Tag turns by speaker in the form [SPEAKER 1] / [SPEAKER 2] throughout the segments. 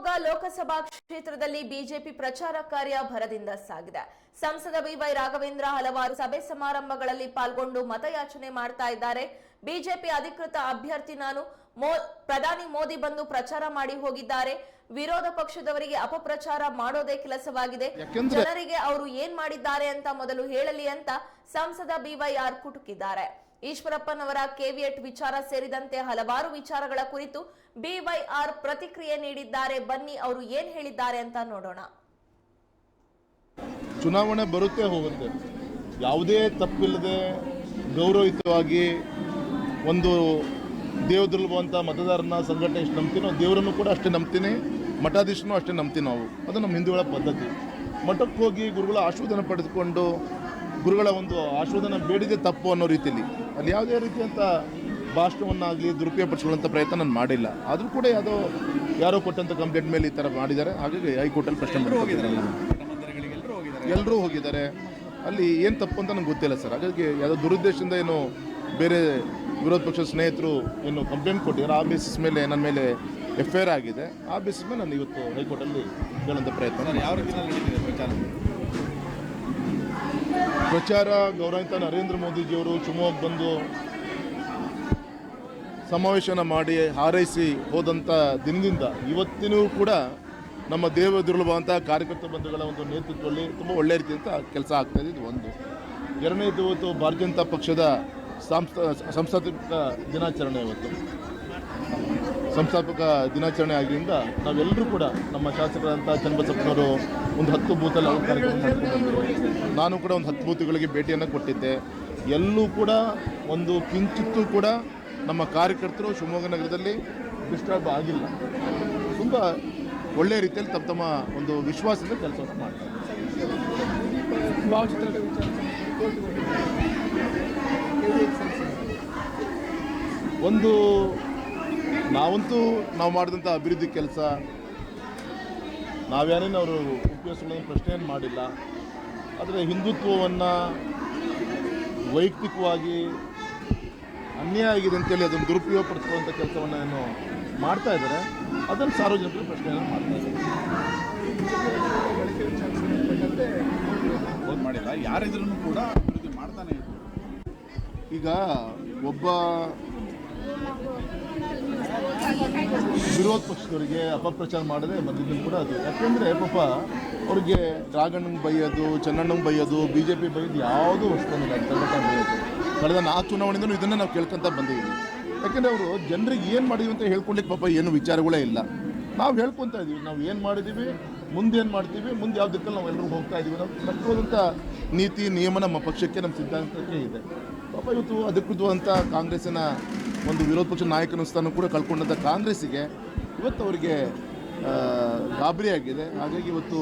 [SPEAKER 1] ಶಿವಮೊಗ್ಗ ಲೋಕಸಭಾ ಕ್ಷೇತ್ರದಲ್ಲಿ ಬಿಜೆಪಿ ಪ್ರಚಾರ ಕಾರ್ಯ ಭರದಿಂದ ಸಾಗಿದೆ. ಸಂಸದ ಬಿವೈ ರಾಘವೇಂದ್ರ ಹಲವಾರು ಸಭೆ ಸಮಾರಂಭಗಳಲ್ಲಿ ಪಾಲ್ಗೊಂಡು ಮತಯಾಚನೆ ಮಾಡ್ತಾ ಇದ್ದಾರೆ. ಬಿಜೆಪಿ ಅಧಿಕೃತ ಅಭ್ಯರ್ಥಿ ನಾನು ಪ್ರಧಾನಿ ಮೋದಿ ಬಂದು ಪ್ರಚಾರ ಮಾಡಿ ಹೋಗಿದ್ದಾರೆ. ವಿರೋಧ ಪಕ್ಷದವರಿಗೆ ಅಪಪ್ರಚಾರ ಮಾಡೋದೇ ಕೆಲಸವಾಗಿದೆ. ಜನರಿಗೆ ಅವರು ಏನ್ ಮಾಡಿದ್ದಾರೆ ಅಂತ ಮೊದಲು ಹೇಳಲಿ ಅಂತ ಸಂಸದ ಬಿವೈಆರ್ ಕುಟುಕಿದ್ದಾರೆ ಈಶ್ವರಪ್ಪನವರ ಕೆವಿಯಟ್ ವಿಚಾರ ಸೇರಿದಂತೆ ಹಲವಾರು ವಿಚಾರಗಳ ಕುರಿತು ಬಿವೈಆರ್ ಪ್ರತಿಕ್ರಿಯೆ ನೀಡಿದ್ದಾರೆ. ಬನ್ನಿ, ಅವರು ಏನ್ ಹೇಳಿದ್ದಾರೆ ಅಂತ ನೋಡೋಣ.
[SPEAKER 2] ಚುನಾವಣೆ ಬರುತ್ತೆ ಹೋಗುತ್ತೆ. ಯಾವುದೇ ತಪ್ಪಿಲ್ಲದೆ ಗೌರವಯುತವಾಗಿ ಒಂದು ದೇವದುರ್ಲಭವಂತ ಮತದಾರನ ಸಂಘಟನೆ ಎಷ್ಟು ನಂಬ್ತೀನೋ ದೇವರನ್ನು ಕೂಡ ಅಷ್ಟೇ ನಂಬ್ತೀನಿ. ಮಠಾಧೀಶನೂ ಅಷ್ಟೇ ನಂಬ್ತೀನಿ ನಾವು ಅದು ನಮ್ಮ ಹಿಂದೂಗಳ ಪದ್ಧತಿ. ಮಠಕ್ಕೆ ಹೋಗಿ ಗುರುಗಳ ಆಶೀರ್ವಾದನ ಪಡೆದುಕೊಂಡು ಗುರುಗಳ ಒಂದು ಆಶೀರ್ವಾದನ ಬೇಡಿದೆ ತಪ್ಪು ಅನ್ನೋ ರೀತಿಯಲ್ಲಿ. ಅಲ್ಲಿ ಯಾವುದೇ ರೀತಿಯಂಥ ಭಾಷಣವನ್ನಾಗಲಿ ದುರುಪಯೋಗ ಪಡಿಸ್ಕೊಳ್ಳೋಂಥ ಪ್ರಯತ್ನ ನಾನು ಮಾಡಿಲ್ಲ. ಆದರೂ ಕೂಡ ಯಾವುದೋ ಯಾರೋ ಕೊಟ್ಟಂಥ ಕಂಪ್ಲೇಂಟ್ ಮೇಲೆ ಈ ಥರ ಮಾಡಿದ್ದಾರೆ. ಹಾಗಾಗಿ ಹೈಕೋರ್ಟಲ್ಲಿ ಪ್ರಶ್ನೆ ಮಾಡಿದ್ದಾರೆ ಎಲ್ಲರೂ ಹೋಗಿದ್ದಾರೆ ಅಲ್ಲಿ? ಏನು ತಪ್ಪು ಅಂತ ನಂಗೆ ಗೊತ್ತಿಲ್ಲ ಸರ್. ಹಾಗಾಗಿ ಯಾವುದೋ ದುರುದ್ದೇಶದಿಂದ ಏನು ಬೇರೆ ವಿರೋಧ ಪಕ್ಷದ ಸ್ನೇಹಿತರು ಏನು ಕಂಪ್ಲೇಂಟ್ ಕೊಟ್ಟಿದ್ದಾರೆ. ಆ ಬೇಸಿಸ್ ಮೇಲೆ ನನ್ನ ಮೇಲೆ ಎಫ್ ಐ ಆರ್ ಆಗಿದೆ. ಆ ಬೇಸಿಸ್ ಮೇಲೆ ನಾನು ಇವತ್ತು ಹೈಕೋರ್ಟಲ್ಲಿ ಕೇಳೋಂಥ ಪ್ರಯತ್ನ
[SPEAKER 3] ಯಾವ ರೀತಿ ಪ್ರಚಾರ
[SPEAKER 2] ಗೌರವಿತ ನರೇಂದ್ರ ಮೋದಿಜಿಯವರು ಶಿವಮೊಗ್ಗ ಬಂದು ಸಮಾವೇಶನ ಮಾಡಿ ಹಾರೈಸಿ ಹೋದಂಥ ದಿನದಿಂದ ಇವತ್ತಿನೂ ಕೂಡ ನಮ್ಮ ದೇವ ದುರ್ಲಭ ಕಾರ್ಯಕರ್ತ ಬಂಧುಗಳ ಒಂದು ನೇತೃತ್ವದಲ್ಲಿ ತುಂಬ ಒಳ್ಳೆ ರೀತಿಯಂತ ಕೆಲಸ ಆಗ್ತಾ ಇದೆ. ಇದು ಒಂದು. ಎರಡನೇದು ಇವತ್ತು ಭಾರತೀಯ ಜನತಾ ಪಕ್ಷದ ಸಂಸ್ಥ, ಸಂಸ್ಥಾಪಕ ದಿನಾಚರಣೆ ಇವತ್ತು. ಸಂಸ್ಥಾಪಕ ದಿನಾಚರಣೆ ಆಗಿದ್ದರಿಂದ ನಾವೆಲ್ಲರೂ ಕೂಡ ನಮ್ಮ ಶಾಸಕರಾದಂಥ ಚನ್ನಬಸಪ್ಪನವರು ಒಂದು ಹತ್ತು ಬೂತಲ್ಲಿ ಅವ್ರು ಕಾರ್ಯಕ್ರಮ ನಾನು ಕೂಡ ಒಂದು ಹತ್ತು ಬೂತ್ಗಳಿಗೆ ಭೇಟಿಯನ್ನು ಕೊಟ್ಟಿದ್ದೆ. ಎಲ್ಲೂ ಕೂಡ ಒಂದು ಕಿಂಚಿತ್ತೂ ಕೂಡ ನಮ್ಮ ಕಾರ್ಯಕರ್ತರು ಶಿವಮೊಗ್ಗ ನಗರದಲ್ಲಿ ಡಿಸ್ಟರ್ಬ್ ಆಗಿಲ್ಲ. ತುಂಬ ಒಳ್ಳೆಯ ರೀತಿಯಲ್ಲಿ ತಮ್ಮ ತಮ್ಮ ಒಂದು ವಿಶ್ವಾಸದಿಂದ ಕೆಲಸವನ್ನು ಮಾಡ್ತಾರೆ. ಒಂದು ನಾವಂತೂ ನಾವು ಮಾಡಿದಂಥ ಅಭಿವೃದ್ಧಿ ಕೆಲಸ ನಾವ್ಯಾರೇನು ಅವರು ಉಪಯೋಗಿಸ್ಕೊಳ್ಳೋದನ್ನು ಪ್ರಶ್ನೆ ಏನು ಮಾಡಿಲ್ಲ. ಆದರೆ ಹಿಂದುತ್ವವನ್ನು ವೈಯಕ್ತಿಕವಾಗಿ ಅನ್ಯಾಯ ಆಗಿದೆ ಅಂತೇಳಿ ಅದನ್ನು ದುರುಪಯೋಗ ಪಡಿಸ್ಕೊಳ್ಳುವಂಥ ಕೆಲಸವನ್ನು ಏನು ಮಾಡ್ತಾ ಇದ್ದಾರೆ. ಅದನ್ನು ಸಾರ್ವಜನಿಕರು ಪ್ರಶ್ನೆಯನ್ನು ಮಾಡ್ತಾ ಇದ್ದಾರೆ.
[SPEAKER 3] ಮಾಡಿಲ್ಲ. ಯಾರಿದ್ರೂ ಕೂಡ ಅಭಿವೃದ್ಧಿ ಮಾಡ್ತಾನೆ
[SPEAKER 2] ಈಗ ಒಬ್ಬ ವಿರೋಧ ಪಕ್ಷದವರಿಗೆ ಅಪಪ್ರಚಾರ ಮಾಡದೆ ಬಂದಿದ್ದು ಕೂಡ ಅದು. ಯಾಕೆಂದರೆ ಪಾಪ ಅವ್ರಿಗೆ ರಾಘಣ್ಣಂಗೆ ಬೈಯೋದು ಚೆನ್ನಣ್ಣಂಗೆ ಬೈಯೋದು ಬಿ ಜೆ ಪಿ ಬೈಯೋದು ಯಾವುದೂ ಬೈಯೋದು. ಕಳೆದ ನಾಲ್ಕು ಚುನಾವಣೆಯಿಂದ ಇದನ್ನು ನಾವು ಕೇಳ್ಕೊಂತ ಬಂದಿದ್ದೀವಿ. ಯಾಕೆಂದ್ರೆ ಅವರು ಜನರಿಗೆ ಏನು ಮಾಡಿದ್ವಿ ಅಂತ ಹೇಳ್ಕೊಳ್ಲಿಕ್ಕೆ ಪಾಪ ಏನು ವಿಚಾರಗಳೇ ಇಲ್ಲ. ನಾವು ಹೇಳ್ಕೊತಾ ಇದ್ದೀವಿ ನಾವು ಏನು ಮಾಡಿದ್ದೀವಿ ಮುಂದೇನು ಮಾಡ್ತೀವಿ? ಮುಂದೆ ಯಾವ ದಿಕ್ಕಲ್ಲಿ ನಾವು ಎಲ್ಲರೂ ಹೋಗ್ತಾ ಇದ್ದೀವಿ ನಾವು ಕಟ್ಟೋದಂಥ ನೀತಿ ನಿಯಮ ನಮ್ಮ ಪಕ್ಷಕ್ಕೆ, ನಮ್ಮ ಸಿದ್ಧಾಂತಕ್ಕೆ ಇದೆ. ಪಾಪ ಇವತ್ತು ಅಧಿಕೃತವಾದಂಥ ಕಾಂಗ್ರೆಸ್ಸಿನ ಒಂದು ವಿರೋಧ ಪಕ್ಷ ನಾಯಕನ ಸ್ಥಾನ ಕೂಡ ಕಳ್ಕೊಂಡಂಥ ಕಾಂಗ್ರೆಸ್ಸಿಗೆ ಇವತ್ತು ಅವರಿಗೆ ಗಾಬರಿ ಆಗಿದೆ. ಹಾಗಾಗಿ ಇವತ್ತು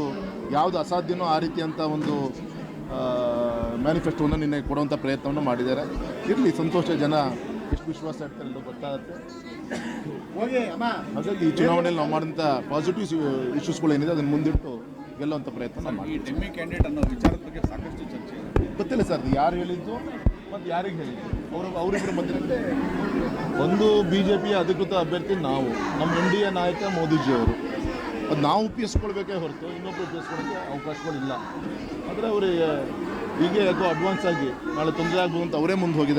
[SPEAKER 2] ಯಾವುದು ಅಸಾಧ್ಯನೋ ಆ ರೀತಿಯಂಥ ಒಂದು ಮ್ಯಾನಿಫೆಸ್ಟೋವನ್ನು ನಿನ್ನೆ ಕೊಡುವಂಥ ಪ್ರಯತ್ನವನ್ನು ಮಾಡಿದ್ದಾರೆ. ಇರಲಿ ಸಂತೋಷ ಜನ ಎಷ್ಟು ವಿಶ್ವಾಸ ಇರ್ತಾರೆ ಗೊತ್ತಾಗುತ್ತೆ. ಹಾಗಾಗಿ ಈ ಚುನಾವಣೆಯಲ್ಲಿ ನಾವು ಮಾಡಿದಂಥ ಪಾಸಿಟಿವ್ ಇಶ್ಯೂಸ್ಗಳೇನಿದೆ ಅದನ್ನು ಮುಂದಿಟ್ಟು ಗೆಲ್ಲುವಂಥ ಪ್ರಯತ್ನ
[SPEAKER 3] ಮಾಡಿ ಕ್ಯಾಂಡಿಡೇಟ್ ಅನ್ನೋ ವಿಚಾರದ ಬಗ್ಗೆ ಸಾಕಷ್ಟು ಚರ್ಚೆ
[SPEAKER 2] ಗೊತ್ತಿಲ್ಲ ಸರ್ ಯಾರು ಹೇಳಿದ್ದು? ಮತ್ತು ಯಾರಿಗೆ ಹೇಳಿ? ಅವರು ಮಧ್ಯೆ ಒಂದು ಬಿ ಜೆ ಪಿಯ ಅಧಿಕೃತ ಅಭ್ಯರ್ಥಿ ನಾವು, ನಮ್ಮ ಎನ್ ಡಿ ಎ ನಾಯಕ ಮೋದಿಜಿಯವರು. ಅದು ನಾವು ಉಪಯೋಗಿಸ್ಕೊಳ್ಬೇಕೇ ಹೊರತು ಇನ್ನೊಬ್ಬರು ಉಪಯೋಗಿಸ್ಕೊಳ್ಳೋಕ್ಕೆ ಅವಕಾಶಗಳಿಲ್ಲ. ಆದರೆ ಅವರು ಹೀಗೆ ಯಾಕೋ ಅಡ್ವಾನ್ಸ್ ಆಗಿ ನಾಳೆ ತೊಂದರೆ ಆಗ್ಬೋದು ಅಂತ ಅವರೇ ಮುಂದೆ ಹೋಗಿದ್ದಾರೆ.